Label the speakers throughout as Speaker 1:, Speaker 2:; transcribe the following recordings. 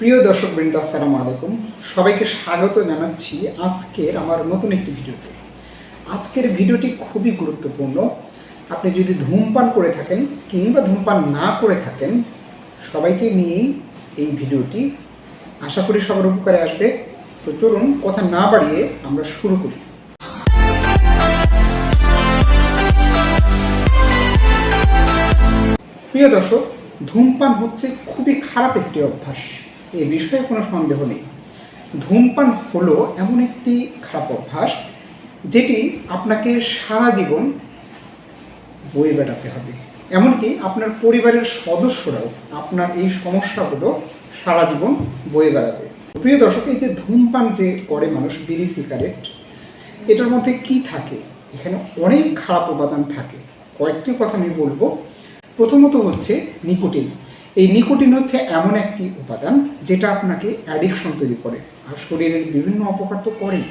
Speaker 1: প্রিয় দর্শক বৃন্দ আসসালামু আলাইকুম। সবাইকে স্বাগত জানাচ্ছি আজকের আমার নতুন একটি ভিডিওতে। আজকের ভিডিওটি খুবই গুরুত্বপূর্ণ। আপনি যদি ধূমপান করে থাকেন কিংবা ধূমপান না করে থাকেন, সবাইকে নিয়েই এই ভিডিওটি আশা করি সবার উপকারে আসবে। তো চলুন, কথা না বাড়িয়ে আমরা শুরু করি। প্রিয় দর্শক, ধূমপান হচ্ছে খুবই খারাপ একটি অভ্যাস। এ বিষয়ে কোনো সন্দেহ নেই। ধূমপান হলো এমন একটি খারাপ অভ্যাস যেটি আপনাকে সারা জীবন বয়ে বেড়াতে হবে। এমনকি আপনার পরিবারের সদস্যরাও আপনার এই সমস্যাগুলো সারা জীবন বয়ে বেড়াবে। প্রিয় দর্শক, এই যে ধূমপান যে করে মানুষ, বিড়ি, সিগারেট, এটার মধ্যে কি থাকে? এখানে অনেক খারাপ উপাদান থাকে। কয়েকটি কথা আমি বলব। প্রথমত হচ্ছে নিকোটিন। এই নিকোটিন হচ্ছে এমন একটি উপাদান যেটা আপনাকে অ্যাডিকশন তৈরি করে আর শরীরের বিভিন্ন অপকার তো করেই।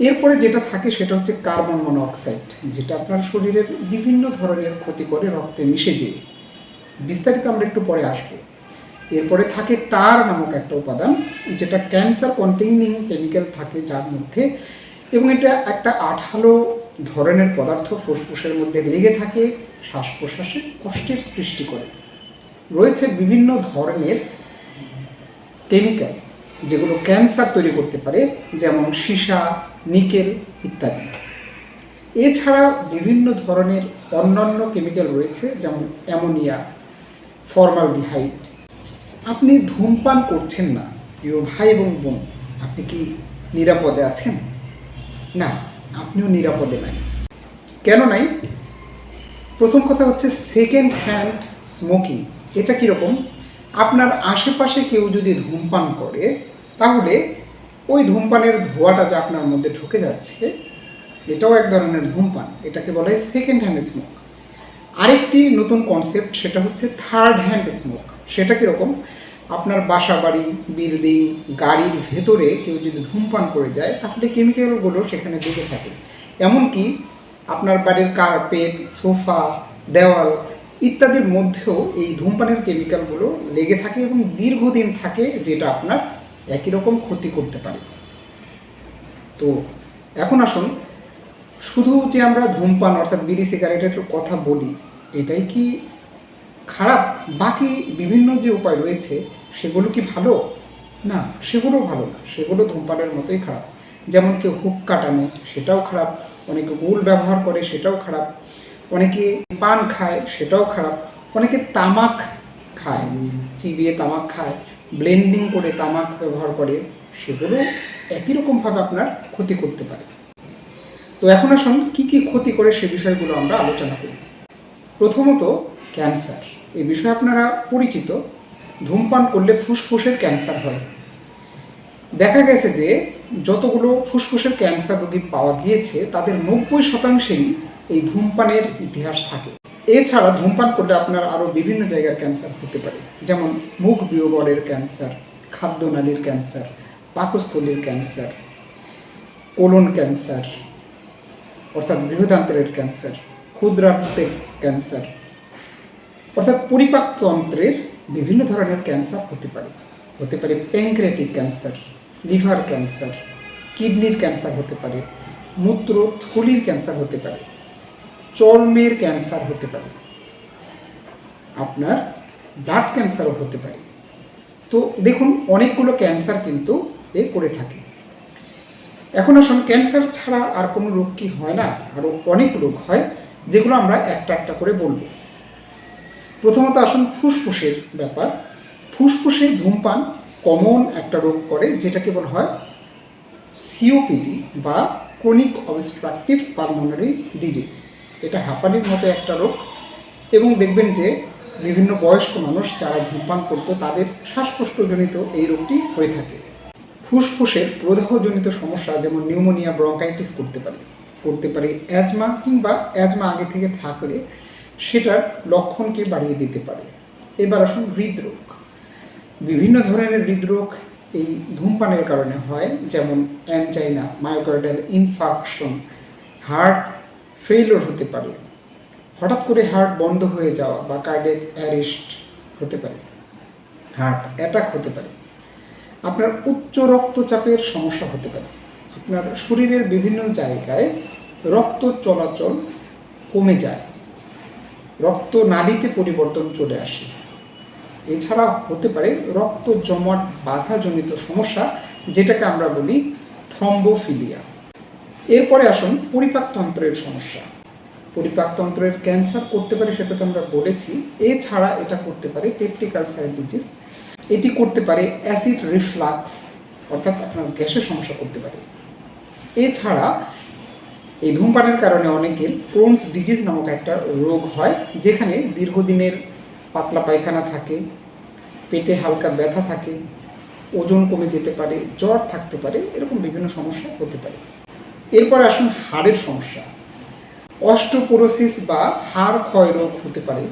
Speaker 1: এরপরে যেটা থাকে সেটা হচ্ছে কার্বন মনোঅক্সাইড যেটা আপনার শরীরের বিভিন্ন ধরনের ক্ষতি করে রক্তে মিশে যেয়ে। বিস্তারিত আমরা একটু পরে আসব। এরপরে থাকে টার নামক একটা উপাদান, যেটা ক্যান্সার কন্টেইনিং কেমিক্যাল থাকে যার মধ্যে এবং এটা একটা আঠালো ধরনের পদার্থ ফুসফুসের মধ্যে লেগে থাকে, শ্বাস প্রশ্বাসে কষ্টের সৃষ্টি করে। রয়েছে বিভিন্ন ধরনের কেমিক্যাল যেগুলো ক্যান্সার তৈরি করতে পারে, যেমন সীসা, নিকেল ইত্যাদি। এছাড়া বিভিন্ন ধরনের অন্যান্য কেমিক্যাল রয়েছে, যেমন অ্যামোনিয়া ফর্মালডিহাইড আপনি ধূমপান করছেন না, প্রিয় ভাই এবং বোন, আপনি কি নিরাপদে আছেন? না, আপনিও নিরাপদে নাই। কেন নাই? প্রথম কথা হচ্ছে সেকেন্ড হ্যান্ড স্মোকিং এটা কীরকম? আপনার আশেপাশে কেউ যদি ধূমপান করে, তাহলে ওই ধূমপানের ধোঁয়াটা যা আপনার মধ্যে ঢুকে যাচ্ছে, এটাও এক ধরনের ধূমপান। এটাকে বলা হয় সেকেন্ড হ্যান্ড স্মোক আরেকটি নতুন কনসেপ্ট সেটা হচ্ছে থার্ড হ্যান্ড স্মোক সেটা কীরকম? আপনার বাসা বাড়ি বিল্ডিং গাড়ির ভেতরে কেউ যদি ধূমপান করে যায়, তাহলে কেমিক্যালগুলো সেখানে লেগে থাকে। এমনকি আপনার বাড়ির কার্পেট সোফা দেওয়াল ইত্যাদির মধ্যেও এই ধূমপানের কেমিক্যালগুলো লেগে থাকে এবং দীর্ঘদিন থাকে, যেটা আপনার একই রকম ক্ষতি করতে পারে। তো এখন আসুন, শুধু যে আমরা ধূমপান অর্থাৎ বিড়ি, সিগারেটের কথা বলি, এটাই কি খারাপ? বাকি বিভিন্ন যে উপায় রয়েছে, সেগুলো কি ভালো? না, সেগুলো ভালো না। সেগুলো ধূমপানের মতোই খারাপ। যেমন কেউ হুক কাটানো, সেটাও খারাপ। অনেকে গুল ব্যবহার করে, সেটাও খারাপ। অনেকে পান খায়, সেটাও খারাপ। অনেকে তামাক খায়, চিবিয়ে তামাক খায় ব্লেন্ডিং করে তামাক ব্যবহার করে, সেগুলো একই রকমভাবে আপনার ক্ষতি করতে পারে। তো এখন আসুন, কী কী ক্ষতি করে সে বিষয়গুলো আমরা আলোচনা করি। প্রথমত ক্যান্সার। এই বিষয়ে আপনারা পরিচিত। ধূমপান করলে ফুসফুসের ক্যান্সার হয়। দেখা গেছে যে, যতগুলো ফুসফুসের ক্যান্সার রোগী পাওয়া গিয়েছে, তাদের নব্বই শতাংশেরই এই ধূমপানের ইতিহাস থাকে। এছাড়া ধূমপান করলে আপনার আরও বিভিন্ন জায়গার ক্যান্সার হতে পারে। যেমন মুখ বিয়োবরের ক্যান্সার, খাদ্যনালীর ক্যান্সার, পাকস্থলীর ক্যান্সার, কোলন ক্যান্সার, অর্থাৎ বৃহদান্ত্রের ক্যান্সার ক্ষুদ্রান্ত্রের ক্যান্সার, অর্থাৎ পরিপাকতন্ত্রের বিভিন্ন ধরনের ক্যান্সার হতে পারে। হতে পারে প্যাঙ্ক্রেটিক ক্যান্সার, লিভার ক্যান্সার, কিডনির ক্যান্সার হতে পারে মূত্র থলির ক্যান্সার হতে পারে। চর্মের ক্যান্সার হতে পারে। আপনার ব্লাড ক্যান্সারও হতে পারে। তো দেখুন, অনেকগুলো ক্যান্সার কিন্তু এ করে থাকে। এখন আসুন, ক্যান্সার ছাড়া আর কোনো রোগ কি হয় না? আরও অনেক রোগ হয়, যেগুলো আমরা একটা একটা করে বলব। প্রথমত আসুন, ফুসফুসের ব্যাপার। ফুসফুসে ধূমপান কমন একটা রোগ করে, যেটাকে বলা হয় সিওপিডি বা ক্রনিক অবস্ট্রাকটিভ পালমোনারি ডিজিজ এটা হাঁপানির মতো একটা রোগ। এবং দেখবেন যে বিভিন্ন বয়স্ক মানুষ যারা ধূমপান করতো, তাদের শ্বাসকষ্টজনিত এই রোগটি হয়ে থাকে। ফুসফুসের প্রদাহজনিত সমস্যা যেমন নিউমোনিয়া, ব্রঙ্কাইটিস করতে পারে করতে পারে, অ্যাজমা কিংবা অ্যাজমা আগে থেকে থাকলে সেটার লক্ষণকে বাড়িয়ে দিতে পারে। এবার আসুন হৃদরোগ। বিভিন্ন ধরনের হৃদরোগ এই ধূমপানের কারণে হয়, যেমন angina myocardial infarction heart failure হতে পারে। হঠাৎ করে হার্ট বন্ধ হয়ে যাওয়া বা কার্ডিয়াক অ্যারেস্ট হতে পারে। হার্ট অ্যাটাক হতে পারে। আপনার উচ্চ রক্তচাপের সমস্যা হতে পারে। আপনার শরীরের বিভিন্ন জায়গায় রক্ত চলাচল কমে যায়। রক্ত নালীতে পরিবর্তন চলে আসে। এছাড়া হতে পারে রক্ত জমাট, বাধাজনিত সমস্যা, যেটাকে আমরা বলি থ্রম্বোফিলিয়া এরপরে আসুন পরিপাকতন্ত্রের সমস্যা। পরিপাকতন্ত্রের ক্যান্সার করতে পারে সেটা তো আমরা বলেছি। এছাড়া এটা করতে পারে পেপটিক আলসার ডিজিজ এটি করতে পারে অ্যাসিড রিফ্লাক্স, অর্থাৎ আপনার গ্যাসের সমস্যা করতে পারে। এছাড়া এই ধূমপানের কারণে অনেকের ক্রোনস ডিজিজ নামক একটা রোগ হয়, যেখানে দীর্ঘদিনের পাতলা পায়খানা থাকে, পেটে হালকা ব্যথা থাকে, ওজন কমে যেতে পারে, জ্বর থাকতে পারে, এরকম বিভিন্ন সমস্যা হতে পারে। এরপর আসুন হাড়ের সমস্যা। অস্টোপোরোসিস বা হাড় ক্ষয় রোগ হতে পারে।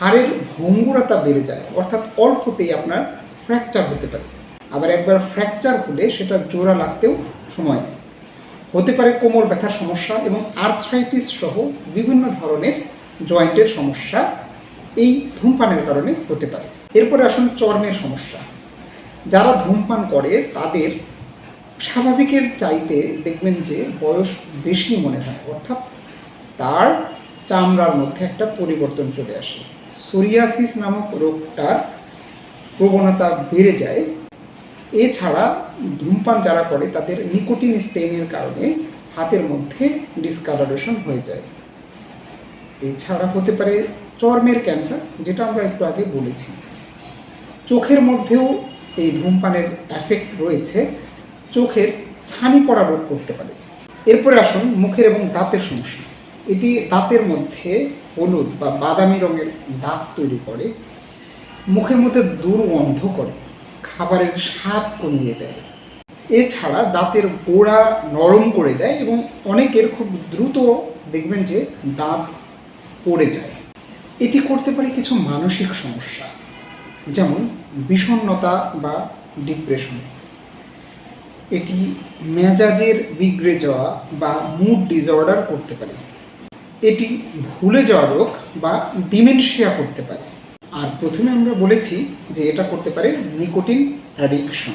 Speaker 1: হাড়ের ভঙ্গুরতা বেড়ে যায়, অর্থাৎ অল্পতেই আপনার ফ্র্যাকচার হতে পারে। আবার একবার ফ্র্যাকচার হলে সেটা জোড়া লাগতেও সময় নেয়। হতে পারে কোমর ব্যথার সমস্যা এবং আর্থ্রাইটিস সহ বিভিন্ন ধরনের জয়েন্টের সমস্যা। এই ধূমপানের কারণে হতে পারে। এরপরে আসুন চর্মের সমস্যা। যারা ধূমপান করে তাদের স্বাভাবিকের চাইতে দেখবেন যে বয়স বেশি মনে হয়, অর্থাৎ তার চামড়ার মধ্যে একটা পরিবর্তন চলে আসে। সোরিয়াসিস নামক রোগটার প্রবণতা বেড়ে যায়। এছাড়া ধূমপান যারা করে, তাদের নিকোটিন স্টেইনের কারণে হাতের মধ্যে ডিসকালারেশন হয়ে যায়। এছাড়া হতে পারে চর্মের ক্যান্সার, যেটা আমরা একটু আগে বলেছি। চোখের মধ্যেও এই ধূমপানের এফেক্ট রয়েছে। চোখের ছানি পড়া রোগ করতে পারে। এরপরে আসুন মুখের এবং দাঁতের সমস্যা। এটি দাঁতের মধ্যে হলুদ বা বাদামি রঙের দাগ তৈরি করে, মুখের মধ্যে দুর্গন্ধ করে, খাবারের স্বাদ কমিয়ে দেয়। এছাড়া দাঁতের গোড়া নরম করে দেয় এবং অনেকের খুব দ্রুত দেখবেন যে দাঁত পড়ে যায়। এটি করতে পারে কিছু মানসিক সমস্যা, যেমন বিষণ্ণতা বা ডিপ্রেশন এটি মেজাজের বিগড়ে যাওয়া বা মুড ডিসঅর্ডার করতে পারে। এটি ভুলে যাওয়া রোগ বা ডিমেনশিয়া করতে পারে। আর প্রথমে আমরা বলেছি যে এটা করতে পারে নিকোটিন অ্যাডিকশন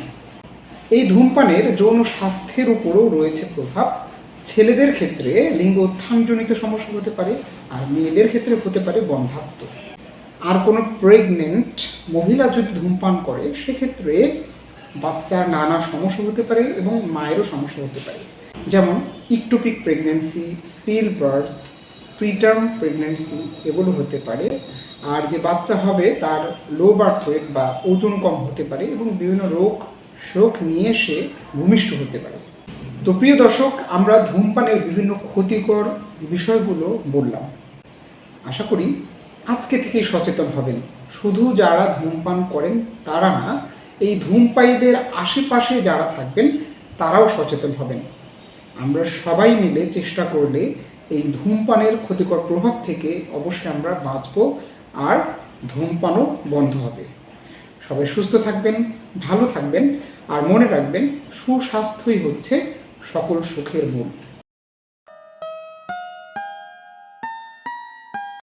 Speaker 1: এই ধূমপানের যৌন স্বাস্থ্যের উপরও রয়েছে প্রভাব। ছেলেদের ক্ষেত্রে লিঙ্গ উত্থানজনিত সমস্যা হতে পারে আর মেয়েদের ক্ষেত্রে হতে পারে বন্ধাত্ম। আর কোনো প্রেগনেন্ট মহিলা যদি ধূমপান করে, সেক্ষেত্রে বাচ্চার নানা সমস্যা হতে পারে এবং মায়েরও সমস্যা হতে পারে। যেমন ectopic pregnancy still birth preterm pregnancy এগুলো হতে পারে। আর যে বাচ্চা হবে তার লো বার্থ ওয়েট বা ওজন কম হতে পারে এবং বিভিন্ন রোগ শোক নিয়ে সে ভূমিষ্ঠ হতে পারে। তো প্রিয় দর্শক, আমরা ধূমপানের বিভিন্ন ক্ষতিকর বিষয়গুলো বললাম। আশা করি আজকে থেকেই সচেতন হবেন। শুধু যারা ধূমপান করেন তারা না এই ধূমপায়ীদের আশেপাশে যারা থাকবেন, তারাও সচেতন হবেন। আমরা সবাই মিলে চেষ্টা করলে এই ধূমপানের ক্ষতিকর প্রভাব থেকে অবশ্যই আমরা বাঁচব আর ধূমপানও বন্ধ হবে। সবাই সুস্থ থাকবেন, ভালো থাকবেন আর মনে রাখবেন, সুস্বাস্থ্যই হচ্ছে সকল সুখের মূল।